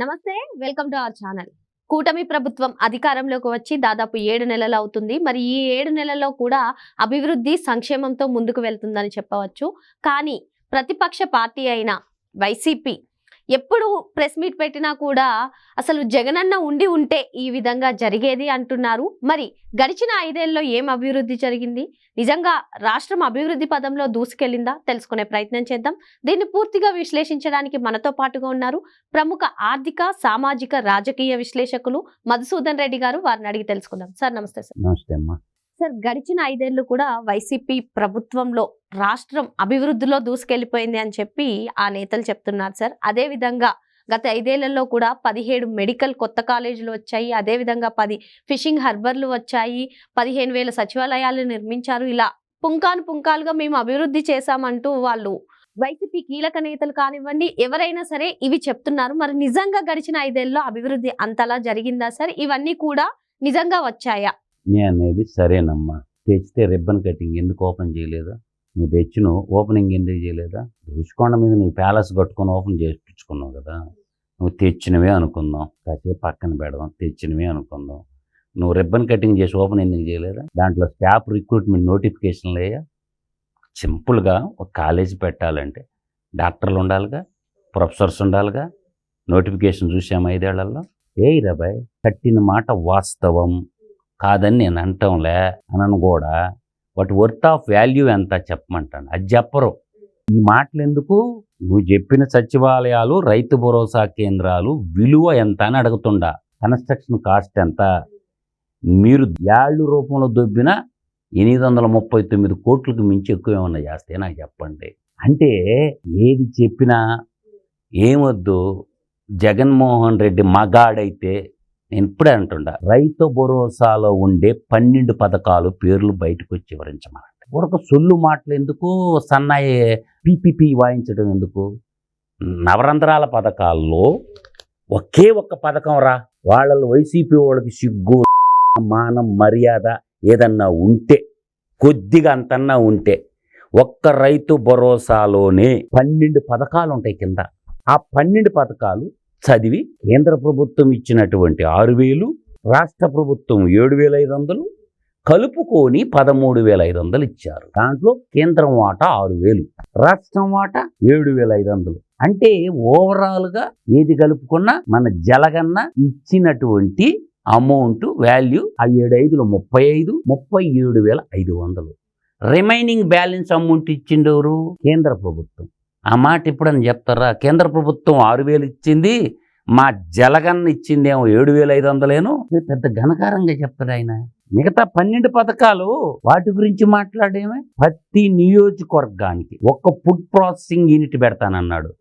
నమస్తే welcome to our channel. కూటమి ప్రభుత్వం అధికారంలోకి వచ్చి దాదాపు ఏడు నెలలు అవుతుంది. మరి ఈ ఏడు నెలల్లో కూడా అభివృద్ధి సంక్షేమంతో ముందుకు వెళ్తుందని చెప్పవచ్చు. కానీ ప్రతిపక్ష పార్టీ అయిన వైసీపీ ఎప్పుడు ప్రెస్ మీట్ పెట్టినా కూడా అసలు జగనన్న ఉండి ఉంటే ఈ విధంగా జరిగేది అంటున్నారు. మరి గడిచిన ఐదేళ్ళలో ఏం అభివృద్ధి జరిగింది? నిజంగా రాష్ట్రం అభివృద్ధి పదంలో దూసుకెళ్ళిందా తెలుసుకునే ప్రయత్నం చేద్దాం. దీన్ని పూర్తిగా విశ్లేషించడానికి మనతో పాటుగా ఉన్నారు ప్రముఖ ఆర్థిక సామాజిక రాజకీయ విశ్లేషకులు మధుసూదన్ రెడ్డి గారు. వారిని అడిగి తెలుసుకుందాం. సార్ నమస్తే సార్. నమస్తే అమ్మా. సార్ గడిచిన ఐదేళ్ళు కూడా వైసీపీ ప్రభుత్వంలో రాష్ట్రం అభివృద్ధిలో దూసుకెళ్ళిపోయింది అని చెప్పి ఆ నేతలు చెప్తున్నారు సార్. అదే విధంగా గత ఐదేళ్ళలో కూడా పదిహేడు మెడికల్ కొత్త కాలేజీలు వచ్చాయి. అదే విధంగా పది ఫిషింగ్ హర్బర్లు వచ్చాయి. పదిహేను వేల సచివాలయాలు నిర్మించారు. ఇలా పుంకాను పుంకాలుగా మేము అభివృద్ధి చేశామంటూ వాళ్ళు వైసీపీ కీలక నేతలు కానివ్వండి ఎవరైనా సరే ఇవి చెప్తున్నారు. మరి నిజంగా గడిచిన ఐదేళ్ళలో అభివృద్ధి అంతలా జరిగిందా సార్? ఇవన్నీ కూడా నిజంగా వచ్చాయా? నే అనేది సరేనమ్మా. తెచ్చితే రిబ్బన్ కటింగ్ ఎందుకు ఓపెన్ చేయలేదా? నువ్వు తెచ్చిన ఓపెనింగ్ ఎందుకు చేయలేదా? రుచికొండ మీద నువ్వు ప్యాలెస్ కట్టుకొని ఓపెన్ చేయించుకున్నావు కదా. నువ్వు తెచ్చినవే అనుకుందాం. కాసేపు పక్కన పెడదాం. తెచ్చినవే అనుకుందాం. నువ్వు రిబ్బన్ కటింగ్ చేసి ఓపెన్ ఎందుకు చేయలేదా? దాంట్లో స్టాఫ్ రిక్రూట్మెంట్ నోటిఫికేషన్లు అయ్యా సింపుల్గా ఒక కాలేజీ పెట్టాలంటే డాక్టర్లు ఉండాలిగా ప్రొఫెసర్స్ ఉండాలిగా నోటిఫికేషన్ చూసాము ఐదేళ్ళలో? ఏ రాబాయ్ కట్టిన మాట వాస్తవం. కాదని నేను అంటంలే అనను కూడా. వాటి వర్త్ ఆఫ్ వాల్యూ ఎంత చెప్పమంటాను? అది చెప్పరు. ఈ మాటలు ఎందుకు నువ్వు చెప్పిన సచివాలయాలు రైతు భరోసా కేంద్రాలు విలువ ఎంత అని అడుగుతుండా. కన్స్ట్రక్షన్ కాస్ట్ ఎంత? మీరు యాళ్ళు రూపంలో దొబ్బిన ఎనిమిది వందల ముప్పై తొమ్మిది కోట్లకు మించి ఎక్కువ ఏమన్నా చేస్తే నాకు చెప్పండి. అంటే ఏది చెప్పినా ఏమొద్దు? జగన్మోహన్ రెడ్డి మగాడైతే నేను ఇప్పుడే అంటుండా రైతు భరోసాలో ఉండే పన్నెండు పథకాలు పేర్లు బయటకు వచ్చి వివరించమనండి ఒక సొల్లు మాటలు ఎందుకు? సన్నాయి పీపీపీ వాయించడం ఎందుకు? నవరంధ్రాల పథకాల్లో ఒకే ఒక్క పథకం రా. వాళ్ళ వైసీపీ వాళ్ళకి సిగ్గు మానం మర్యాద ఏదన్నా ఉంటే కొద్దిగా అంతన్నా ఉంటే ఒక్క రైతు భరోసాలోనే పన్నెండు పథకాలు ఉంటాయి కింద. ఆ పన్నెండు పథకాలు చదివి కేంద్ర ప్రభుత్వం ఇచ్చినటువంటి ఆరు వేలు రాష్ట్ర ప్రభుత్వం ఏడు వేల ఐదు వందలు కలుపుకొని పదమూడు వేల ఐదు వందలు ఇచ్చారు. దాంట్లో కేంద్రం వాటా ఆరు వేలు రాష్ట్రం వాటా ఏడు వేల ఐదు వందలు. అంటే ఓవరాల్గా ఏది కలుపుకున్నా మన జలగన్న ఇచ్చినటువంటి అమౌంట్ వాల్యూ ఆ ఏడు ఐదులో ముప్పై ఐదు ముప్పై ఏడు వేల ఐదు వందలు. రిమైనింగ్ బ్యాలెన్స్ అమౌంట్ ఇచ్చిండెవరు? కేంద్ర ప్రభుత్వం. ఆ మాట ఎప్పుడని చెప్తారా? కేంద్ర ప్రభుత్వం ఆరు వేలు ఇచ్చింది మా జలగన్న ఇచ్చిందేమో ఏడు వేల ఐదు వందలేను. ఇది పెద్ద ఘనకారంగా చెప్తాడు ఆయన. మిగతా పన్నెండు పథకాలు వాటి గురించి మాట్లాడేమే ప్రతి నియోజకవర్గానికి ఒక్క ఫుడ్ ప్రాసెసింగ్ యూనిట్ పెడతానన్నాడు.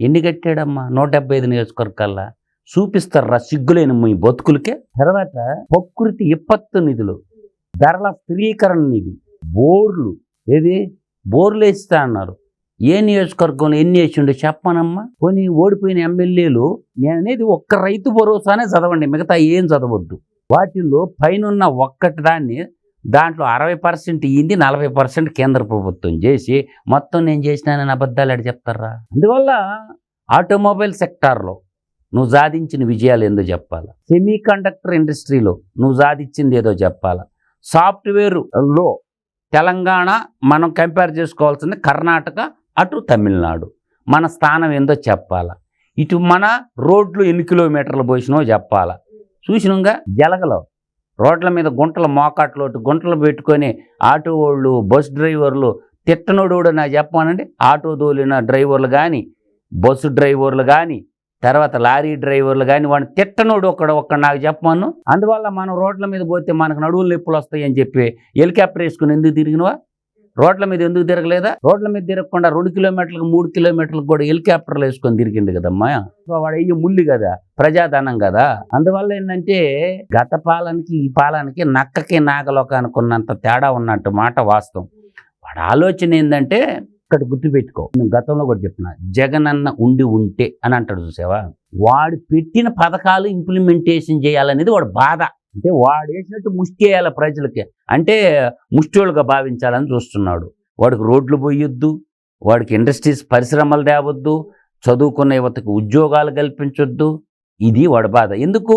ఎన్ని కట్టాడమ్మా? నూట డెబ్బై ఐదు నియోజకవర్గాల్లో? చూపిస్తారా సిగ్గులేని మీ బతుకులకే? తర్వాత ప్రకృతి విపత్తు నిధులు ధరల స్థిరీకరణ నిధి బోర్లు. ఏది? బోర్లు వేస్తా అన్నారు. ఏ నియోజకవర్గంలో ఎన్ని వేసిండో చెప్పనమ్మా? కొన్ని ఓడిపోయిన ఎమ్మెల్యేలు నేను అనేది ఒక్క రైతు భరోసానే చదవండి మిగతా ఏం చదవద్దు. వాటిల్లో పైనున్న ఒక్కటి దాన్ని దాంట్లో అరవై పర్సెంట్ ఇయ్యింది నలభై పర్సెంట్ కేంద్ర ప్రభుత్వం చేసి మొత్తం నేను చేసినానని అబద్ధాలు అడి చెప్తారా? అందువల్ల ఆటోమొబైల్ సెక్టార్లో నువ్వు సాధించిన విజయాలు ఏందో చెప్పాలా? సెమీ కండక్టర్ ఇండస్ట్రీలో నువ్వు సాధించింది ఏదో చెప్పాలా? సాఫ్ట్వేర్లో తెలంగాణ మనం కంపేర్ చేసుకోవాల్సింది కర్ణాటక అటు తమిళనాడు. మన స్థానం ఏందో చెప్పాల. ఇటు మన రోడ్లు ఎన్ని కిలోమీటర్లు పోసినో చెప్పాలా. చూసినాగా జలగలో. రోడ్ల మీద గుంటలు మోకాట్లు గుంటలు పెట్టుకొని ఆటో వాళ్ళు బస్ డ్రైవర్లు తిట్టనోడు కూడా నాకు చెప్పానండి ఆటో దోలిన డ్రైవర్లు కానీ బస్సు డ్రైవర్లు కానీ తర్వాత లారీ డ్రైవర్లు కానీ వాడిని తిట్టనోడు ఒక్కడ ఒక్కడు నాకు చెప్పమను. అందువల్ల మనం రోడ్ల మీద పోతే మనకు నడువులు నొప్పులు వస్తాయని చెప్పి హెలికాప్టర్ వేసుకుని ఎందుకు తిరిగినవా? రోడ్ల మీద ఎందుకు తిరగలేదా? రోడ్ల మీద తిరగకుండా రెండు కిలోమీటర్లకు మూడు కిలోమీటర్లకు కూడా హెలికాప్టర్లు వేసుకొని తిరిగిండు కదమ్మా. సో వాడు అయ్యి ముళ్ళు కదా ప్రజాధనం కదా. అందువల్ల ఏంటంటే గత పాలనకి ఈ పాలనకి నక్కకి నాగలోకానికి ఉన్నంత తేడా ఉన్నట్టు మాట వాస్తవం. వాడి ఆలోచన ఏంటంటే ఇక్కడ గుర్తుపెట్టుకో. నేను గతంలో కూడా చెప్పిన జగన్ అన్న ఉండి ఉంటే అని అంటాడు చూసావా? వాడు పెట్టిన పథకాలు ఇంప్లిమెంటేషన్ చేయాలనేది వాడు బాధ. అంటే వాడు వేసినట్టు ముష్టి వేయాలి ప్రజలకి. అంటే ముష్టివాళ్ళుగా భావించాలని చూస్తున్నాడు. వాడికి రోడ్లు పోయొద్దు వాడికి ఇండస్ట్రీస్ పరిశ్రమలు తేవద్దు చదువుకున్న యువతకు ఉద్యోగాలు కల్పించొద్దు. ఇది వాడి బాధ. ఎందుకు?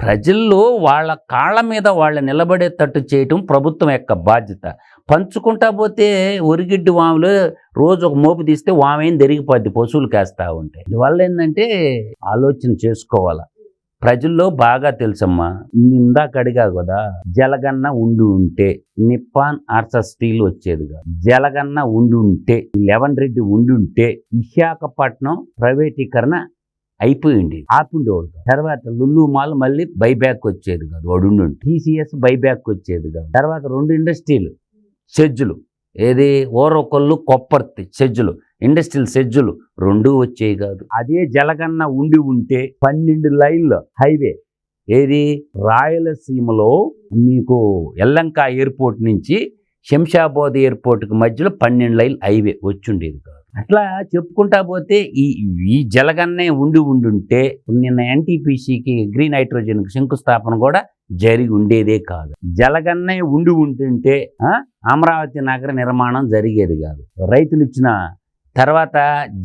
ప్రజల్లో వాళ్ళ కాళ్ళ మీద వాళ్ళ నిలబడేటట్టు చేయటం ప్రభుత్వం యొక్క బాధ్యత. పంచుకుంటా పోతే ఒరిగిడ్డు వాములు రోజు ఒక మోపు తీస్తే వామేం జరిగిపోద్ది పశువులు కేస్తూ ఉంటాయి వల్ల ఏంటంటే ఆలోచన చేసుకోవాలా. ప్రజల్లో బాగా తెలుసమ్మా ఇందాక అడిగా కదా. జలగన్న ఉండి ఉంటే నిప్పాన్ ఆర్సర్ స్టీల్ వచ్చేదిగా. జలగన్న ఉండి ఉంటే లెవెన్ రెడ్డి ఉండి ఉంటే విశాఖపట్నం ప్రైవేటీకరణ అయిపోయింది. ఆపిండేవాడు తర్వాత లుల్లు మాల్ మళ్ళీ బైబ్యాక్ వచ్చేది కాదు వాడు టీసీఎస్ బైబ్యాక్ వచ్చేది కాదు తర్వాత రెండు ఇండస్ట్రీలు సెజ్జులు ఏది ఓరొకళ్ళు కొప్పర్తి షెడ్జులు. ఇండస్ట్రియల్ సెజ్జులు రెండూ వచ్చేవి కాదు. అదే జలగన్న ఉండి ఉంటే పన్నెండు లైన్ల హైవే. ఏది? రాయలసీమలో మీకు ఎల్లంక ఎయిర్పోర్ట్ నుంచి శంషాబాద్ ఎయిర్పోర్ట్కి మధ్యలో పన్నెండు లైన్ హైవే వచ్చుండేది కాదు. అట్లా చెప్పుకుంటా పోతే ఈ ఈ జలగన్నే ఉండి ఉండుంటే నిన్న ఎన్టీపీసీకి గ్రీన్ హైడ్రోజన్కి శంకుస్థాపన కూడా జరిగి ఉండేదే కాదు. జలగన్నే ఉండి ఉంటుంటే అమరావతి నగర నిర్మాణం జరిగేది కాదు. రైతులు ఇచ్చిన తర్వాత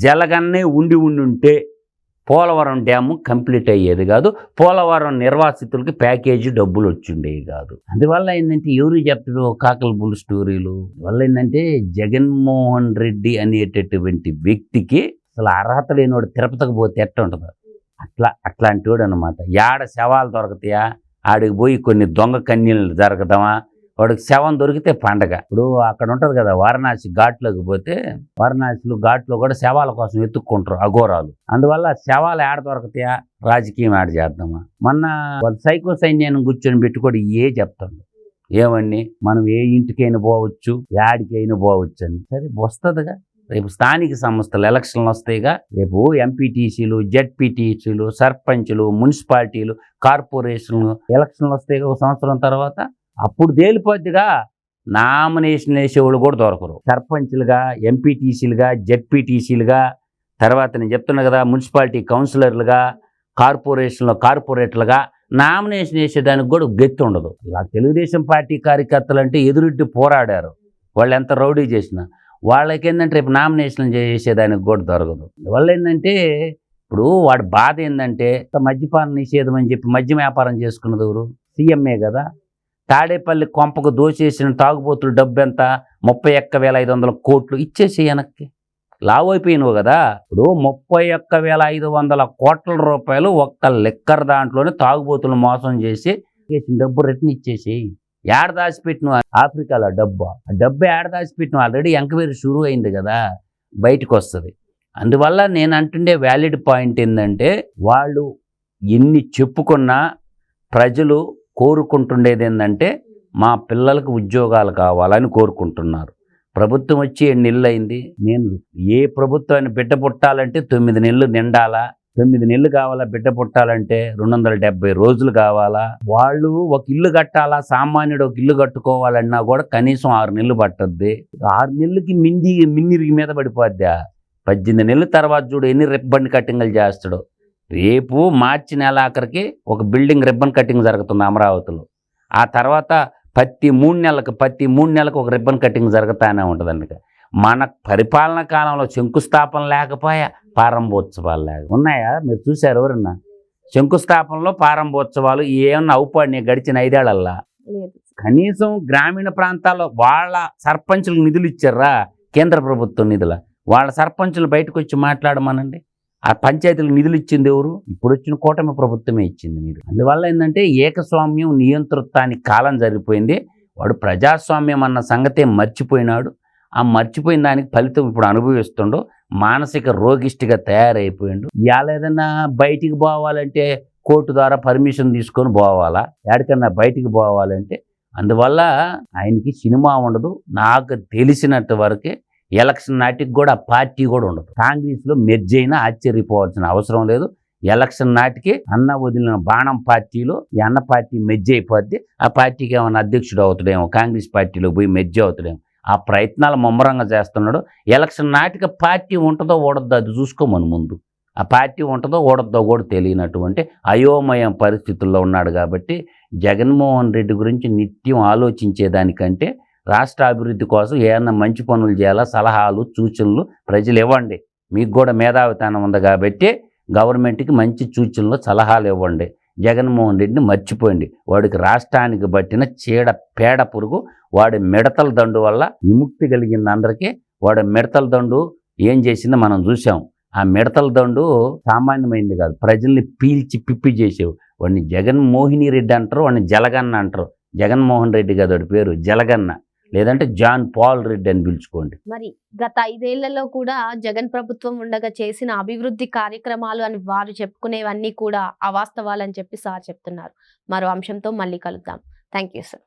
జలగన్నే ఉండి ఉండి ఉంటే పోలవరం డ్యాము కంప్లీట్ అయ్యేది కాదు. పోలవరం నిర్వాసితులకి ప్యాకేజీ డబ్బులు వచ్చిండేవి కాదు. అందువల్ల ఏంటంటే ఎవరు చెప్తారు కాకల బుల్ స్టోరీలు? వల్ల ఏంటంటే జగన్మోహన్ రెడ్డి అనేటటువంటి వ్యక్తికి అసలు అర్హత లేనివాడు తిరుపతికి పోతే ఎట్ట ఉంటుంది? అట్లా అట్లాంటి వాడు అనమాట యాడ శవాలు దొరకతాయా? ఆడికి పోయి కొన్ని దొంగ కన్యలు జరగదామా వాడికి శవం దొరికితే పండగ. ఇప్పుడు అక్కడ ఉంటుంది కదా వారణాసి ఘాట్లోకి పోతే వారణాసిలో ఘాట్లో కూడా శవాల కోసం ఎత్తుక్కుంటారు అఘోరాలు. అందువల్ల శవాలు ఏడ దొరకతాయా? రాజకీయం ఆడ చేద్దామా? మొన్న వాళ్ళ సైకో సైన్యాన్ని కూర్చొని పెట్టుకోడు ఏ చెప్తాడు? ఏమని మనం ఏ ఇంటికైనా పోవచ్చు యాడికైనా పోవచ్చు అని. సరే వస్తుందిగా. రేపు స్థానిక సంస్థలు ఎలక్షన్లు వస్తాయిగా. రేపు ఎంపీటీసీలు జెడ్పీటీసీలు సర్పంచ్లు మున్సిపాలిటీలు కార్పొరేషన్లు ఎలక్షన్లు వస్తాయిగా ఒక సంవత్సరం తర్వాత. అప్పుడు తేలిపోద్దిగా నామినేషన్ వేసేవాళ్ళు కూడా దొరకరు. సర్పంచ్లుగా ఎంపీటీసీలుగా జెడ్పీటీసీలుగా తర్వాత నేను చెప్తున్నా కదా మున్సిపాలిటీ కౌన్సిలర్లుగా కార్పొరేషన్లో కార్పొరేటర్లుగా నామినేషన్ వేసేదానికి కూడా గెత్తి ఉండదు. ఇలా తెలుగుదేశం పార్టీ కార్యకర్తలు అంటే ఎదురెడ్డి పోరాడారు. వాళ్ళు ఎంత రౌడీ చేసినా. వాళ్ళకి ఏంటంటే రేపు నామినేషన్ చేసేదానికి కూడా దొరకదు. వాళ్ళు ఏంటంటే ఇప్పుడు వాడి బాధ ఏంటంటే మద్యపాన నిషేధం అని చెప్పి మద్యం వ్యాపారం చేసుకున్నది ఎవరు? సీఎంఏ కదా. తాడేపల్లి కొంపకు దోచేసిన తాగుబోతులు డబ్బు ఎంత ముప్పై ఒక్క వేల ఐదు వందల కోట్లు ఇచ్చేసి వెనక్కి. లావు అయిపోయినావు కదా? ఇప్పుడు ముప్పై ఒక్క వేల ఐదు వందల కోట్ల రూపాయలు ఒక్క లెక్కర్ దాంట్లోనే తాగుబోతులు మోసం చేసి డబ్బు రిటర్న్ ఇచ్చేసి ఏడ దాచిపెట్టిన ఆఫ్రికాలో డబ్బు. ఆ డబ్బు ఏడ దాచిపెట్టిన ఆల్రెడీ ఎంక్వైరీ షురూ అయింది కదా? బయటకు వస్తుంది అందువల్ల నేను అంటుండే వ్యాలిడ్ పాయింట్ ఏంటంటే వాళ్ళు ఎన్ని చెప్పుకున్నా ప్రజలు కోరుకుంటుండేది ఏంటంటే మా పిల్లలకు ఉద్యోగాలు కావాలని కోరుకుంటున్నారు. ప్రభుత్వం వచ్చి ఎన్ని నెలలు అయింది నేను ఏ ప్రభుత్వాన్ని బిడ్డ పుట్టాలంటే తొమ్మిది నెలలు నిండాలా? తొమ్మిది నెలలు కావాలా బిడ్డ పుట్టాలంటే? రెండు వందల డెబ్బై రోజులు కావాలా? వాళ్ళు ఒక ఇల్లు కట్టాలా? సామాన్యుడు ఒక ఇల్లు కట్టుకోవాలన్నా కూడా కనీసం ఆరు నెలలు పట్టద్ది. ఆరు నెలలకి మింది మిన్నిరిగి మీద పడిపోద్దా? పద్దెనిమిది నెలల తర్వాత చూడు ఎన్ని రిబ్బన్ కటింగ్లు చేస్తాడు. రేపు మార్చి నెల ఆఖరికి ఒక బిల్డింగ్ రిబ్బన్ కటింగ్ జరుగుతుంది అమరావతిలో. ఆ తర్వాత ప్రతి మూడు నెలలకు ప్రతి మూడు నెలలకు ఒక రిబ్బన్ కటింగ్ జరుగుతానే ఉంటుంది మన పరిపాలన కాలంలో శంకుస్థాపన లేకపోయా ప్రారంభోత్సవాలు లేక. ఉన్నాయా? మీరు చూశారు ఎవరన్నా? శంకుస్థాపనలో ప్రారంభోత్సవాలు ఏమన్నా అవుపాడినాయి గడిచిన ఐదేళ్ళల్లా? కనీసం గ్రామీణ ప్రాంతాల్లో వాళ్ళ సర్పంచులకు నిధులు ఇచ్చారా కేంద్ర ప్రభుత్వం నిధుల? వాళ్ళ సర్పంచులు బయటకు వచ్చి మాట్లాడమనండి. ఆ పంచాయతీలకు నిధులు ఇచ్చింది ఎవరు? ఇప్పుడు వచ్చిన కూటమి ప్రభుత్వమే ఇచ్చింది మీరు అందువల్ల ఏంటంటే ఏకస్వామ్యం నియంతృత్వానికి కాలం జరిగిపోయింది. వాడు ప్రజాస్వామ్యం అన్న సంగతే మర్చిపోయినాడు. ఆ మర్చిపోయిన దానికి ఫలితం ఇప్పుడు అనుభవిస్తుండో. మానసిక రోగిష్టిగా తయారైపోయిండు. ఇవాళ బయటికి పోవాలంటే కోర్టు ద్వారా పర్మిషన్ తీసుకొని పోవాలా? ఎక్కడికన్నా బయటికి పోవాలంటే? అందువల్ల ఆయనకి సినిమా ఉండదు. నాకు తెలిసినంత వరకే ఎలక్షన్ నాటికి కూడా ఆ పార్టీ కూడా ఉండదు. కాంగ్రెస్లో మెర్జ్ అయినా ఆశ్చర్యపోవాల్సిన అవసరం లేదు. ఎలక్షన్ నాటికి అన్న వదిలిన బాణం పార్టీలో ఈ అన్న పార్టీ మెర్జ్ అయిపోద్ది. ఆ పార్టీకి ఏమైనా అధ్యక్షుడు అవుతాడేమో కాంగ్రెస్ పార్టీలో పోయి మెర్జ్ అవుతాడేమో. ఆ ప్రయత్నాలు ముమ్మరంగా చేస్తున్నాడు. ఎలక్షన్ నాటికి పార్టీ ఉంటుందో ఓడద్దో అది చూసుకోమని ముందు. ఆ పార్టీ ఉంటుందో ఓడద్దో కూడా తెలియనటువంటి అయోమయం పరిస్థితుల్లో ఉన్నాడు కాబట్టి జగన్మోహన్ రెడ్డి గురించి నిత్యం ఆలోచించేదానికంటే రాష్ట్ర అభివృద్ధి కోసం ఏమన్నా మంచి పనులు చేయాలా? సలహాలు సూచనలు ప్రజలు ఇవ్వండి మీకు కూడా మేధావితనం ఉంది కాబట్టి గవర్నమెంట్కి మంచి సూచనలు సలహాలు ఇవ్వండి. జగన్మోహన్ రెడ్డిని మర్చిపోయింది వాడికి రాష్ట్రానికి పట్టిన చీడ పేడ పురుగు వాడి మిడతల దండు వల్ల విముక్తి కలిగింది అందరికీ. వాడి మిడతల దండు ఏం చేసిందో మనం చూసాం ఆ మిడతల దండు సామాన్యమైంది కాదు. ప్రజల్ని పీల్చి పిప్పి చేసేవి. వాడిని జగన్మోహిని రెడ్డి అంటారు వాడిని జలగన్న అంటారు. జగన్మోహన్ రెడ్డి కదా వాడి పేరు జలగన్న. లేదంటే జాన్ పాల్ రెడ్డి అని పిలుచుకోండి. మరి గత ఐదేళ్ళలో కూడా జగన్ ప్రభుత్వం ఉండగా చేసిన అభివృద్ధి కార్యక్రమాలు అని వారు చెప్పుకునేవన్నీ కూడా అవాస్తవాలని చెప్పి సార్ చెప్తున్నారు. మరో అంశంతో మళ్ళీ కలుద్దాం. Thank you sir